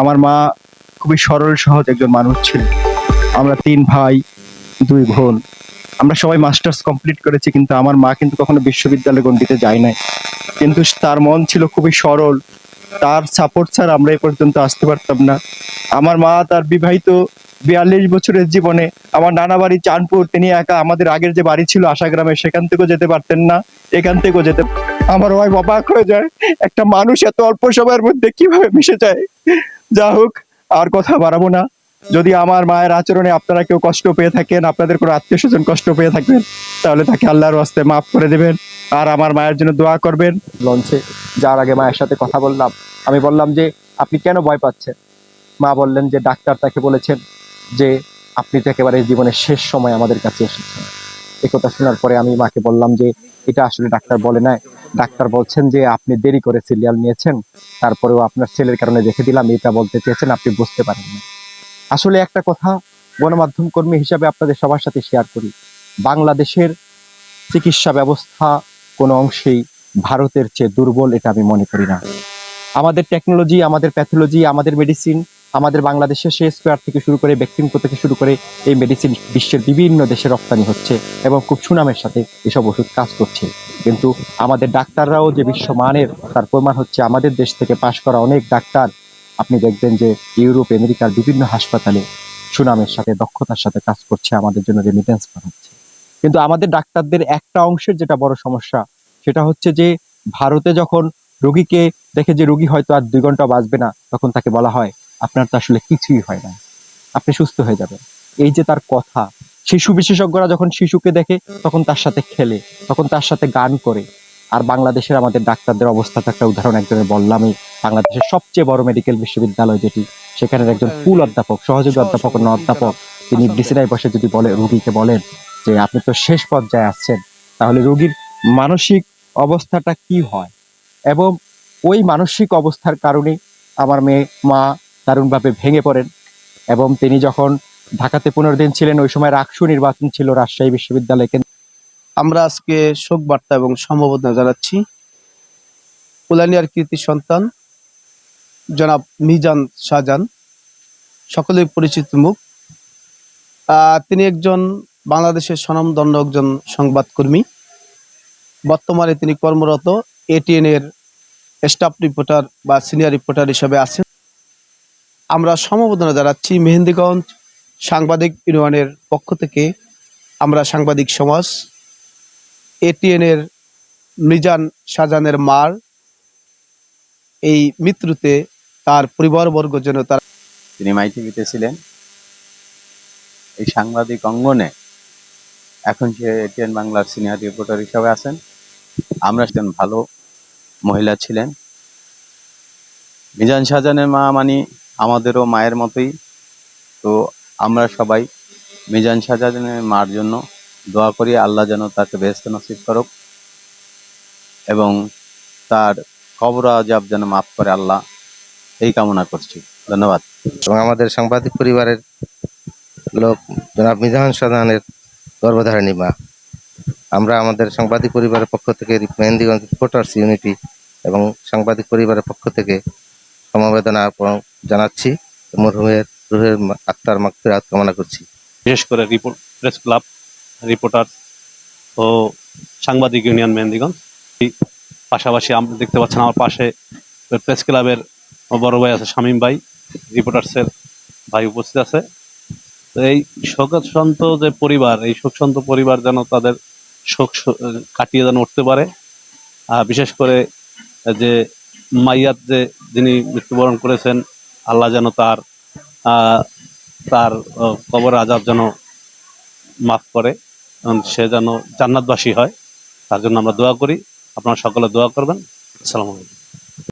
আমার মা খুবই সরল, সহজ একজন মানুষ ছিলেন। আমরা তিন ভাই, দুই বোন। আমরা সবাই মাস্টার্স কমপ্লিট করেছি, কিন্তু আমার মা কিন্তু কখনো বিশ্ববিদ্যালয় গণ্ডিতে যায় নাই। কিন্তু তার মন ছিল খুবই সরল। তার সাপোর্ট ছাড়া আমরা এ পর্যন্ত আসতে পারতাম না। আমার মা তার বিবাহিত বিয়াল্লিশ বছরের জীবনে আমার নানা বাড়ি চাঁদপুর, তিনি একা আমাদের আগের যে বাড়ি ছিল আশাগ্রামে, সেখান থেকেও যেতে পারতেন না, এখান থেকেও যেতে আমার ওয়াই অবাক হয়ে যায়, একটা মানুষ এত অল্প সময়ের মধ্যে কীভাবে মিশে যায়? যা হোক, আর কথা বাড়াবো না। যদি আমার মায়ের আচরণে আপনারা কেউ কষ্ট পেয়ে থাকেন, আপনাদের কোনো আত্মীয় স্বজন কষ্ট পেয়ে থাকবেন, তাহলে তাকে আল্লাহর আস্তে মাফ করে দেবেন। আর আমার মায়ের জন্য দোয়া করবেন। লঞ্চে যার আগে মায়ের সাথে কথা বললাম। আমি বললাম যে, আপনি কেন ভয় পাচ্ছেন? মা বললেন যে, ডাক্তার তাকে বলেছেন যে, আপনি তো একেবারে জীবনের শেষ সময় আমাদের কাছে এসেছেন। এই কথা শোনার পরে আমি মাকে বললাম যে, এটা আসলে ডাক্তার বলে নাই। ডাক্তার বলছেন যে আপনি দেরি করে সিরিয়াল নিয়েছেন, তারপরেও আপনার ছেলের কারণে রেখে দিলাম, এটা বলতে চেয়েছেন, আপনি বুঝতে পারেন না। আসলে একটা কথা, গণমাধ্যম কর্মী হিসাবে আপনাদের সবার সাথে শেয়ার করি। বাংলাদেশের চিকিৎসা ব্যবস্থা কোনো অংশেই ভারতের চেয়ে দুর্বল, এটা আমি মনে করি না। আমাদের টেকনোলজি আমাদের প্যাথোলজি আমাদের মেডিসিন আমাদের বাংলাদেশের সে স্কোয়ার থেকে শুরু করে ব্যক্তিগত থেকে শুরু করে এই মেডিসিন বিশ্বের বিভিন্ন দেশে রপ্তানি হচ্ছে এবং খুব সুনামের সাথে এসব ওষুধ কাজ করছে। কিন্তু আমাদের ডাক্তাররাও যে বিশ্বমানের তার প্রমাণ হচ্ছে আমাদের দেশ থেকে পাশ করা অনেক ডাক্তার। আপনি দেখবেন যে ইউরোপ, আমেরিকার বিভিন্ন হাসপাতালে সুনামের সাথে, দক্ষতার সাথে কাজ করছে, আমাদের জন্য রেমিটেন্স পাঠাচ্ছে কিন্তু আমাদের ডাক্তারদের একটা অংশের যেটা বড় সমস্যা, সেটা হচ্ছে যে ভারতে যখন রোগীকে দেখে যে রোগী হয়তো আর দুই ঘণ্টা বাঁচবে না, তখন তাকে বলা হয় আপনার তো আসলে কিছুই হয় না। আপনি সুস্থ হয়ে যাবেন। এই যে তার কথা শিশু বিশেষজ্ঞরা যখন শিশুকে দেখে তখন তার সাথে খেলে তখন তার সাথে গান করে। আর বাংলাদেশের আমাদের ডাক্তারদের অবস্থাটা একটা উদাহরণ একজনের বললামই বাংলাদেশের সবচেয়ে বড় মেডিকেল বিশ্ববিদ্যালয় যেটি সেখানের একজন ফুল অধ্যাপক সহযোগী অধ্যাপক অন্য অধ্যাপক। তিনি ডিসিরাই বসে যদি বলে রুগীকে বলেন যে আপনি তো শেষ পর্যায়ে আসছেন তাহলে রোগীর মানসিক অবস্থাটা কি হয়? এবং ওই মানসিক অবস্থার কারণে আমার মেয়ে মা দারুণভাবে ভেঙে পড়েন এবং তিনি যখন ঢাকাতে পনেরো দিন ছিলেন, ওই সময় রাকসু নির্বাচন ছিল রাজশাহী বিশ্ববিদ্যালয়। কেন্দ্রে আমরা আজকে শোক বার্তা এবং সম্ভাবনা জানাচ্ছি। কুলানিয়ার কৃতি সন্তান, জনাব মিজান শাহজান সকলেই পরিচিত মুখ। তিনি একজন বাংলাদেশের স্বনামধন্য একজন সংবাদকর্মী। বর্তমানে তিনি কর্মরত এটিএন এর স্টাফ রিপোর্টার বা সিনিয়র রিপোর্টার হিসেবে আছেন। আমরা সমবেদনা জানাচ্ছি মেহেন্দিগঞ্জ সাংবাদিক ইউনিয়নের পক্ষ থেকে। আমরা সাংবাদিক সমাজ এটিএন এর মিজান শাহজাহানের মার, এই মৃত্যুতে তার পরিবারবর্গ যেন তার তিনি মাইটিভিতে ছিলেন এই সাংবাদিক অঙ্গনে এখন সে এটিএন বাংলার সিনিয়র রিপোর্টার হিসাবে আছেন। আমরা একজন ভালো মহিলা ছিলেন। মিজান শাহজাহানের মা মানি আমাদেরও মায়ের মতোই। তো আমরা সবাই মিজান শাহজাহানের মার জন্য দোয়া করি, আল্লাহ যেন তাকে বেহেস্ত নসিব করুক এবং তার কবর আজাব যেন মাফ করে আল্লাহ। এই কামনা করছি। ধন্যবাদ। এবং আমাদের সাংবাদিক পরিবারের লোক জনাব মিজান সাধানের গর্ভধারিণী মা। আমরা আমাদের সাংবাদিক পরিবারের পক্ষ থেকে মেহেন্দিগঞ্জ রিপোর্টার্স ইউনিটি এবং সাংবাদিক পরিবারের পক্ষ থেকে সমবেদনা জানাচ্ছি মরহুমের রুহের আত্মার মাগফিরাত কামনা করছি। বিশেষ করে রিপোর্ট, প্রেস ক্লাব, রিপোর্টার ও সাংবাদিক ইউনিয়ন মেহেন্দিগঞ্জ। পাশাপাশি আমরা দেখতে পাচ্ছেন আমার পাশে প্রেস ক্লাবের বড় ভাই আছে শামীম ভাই, রিপোর্টার্সের ভাই উপস্থিত আছে। এই শোকসন্ত যে পরিবার, এই শোকসন্ত পরিবার যেন তাদের শোক কাটিয়ে যেন উঠতে পারে। বিশেষ করে যে মাইয়াত যে যিনি মৃত্যুবরণ করেছেন, আল্লাহ যেন তার তার কবর আজাব যেন মাফ করে সে যেন জান্নাতবাসী হয়, তার জন্য আমরা দোয়া করি। আপনারা সকলে দোয়া করবেন। আসসালামু আলাইকুম।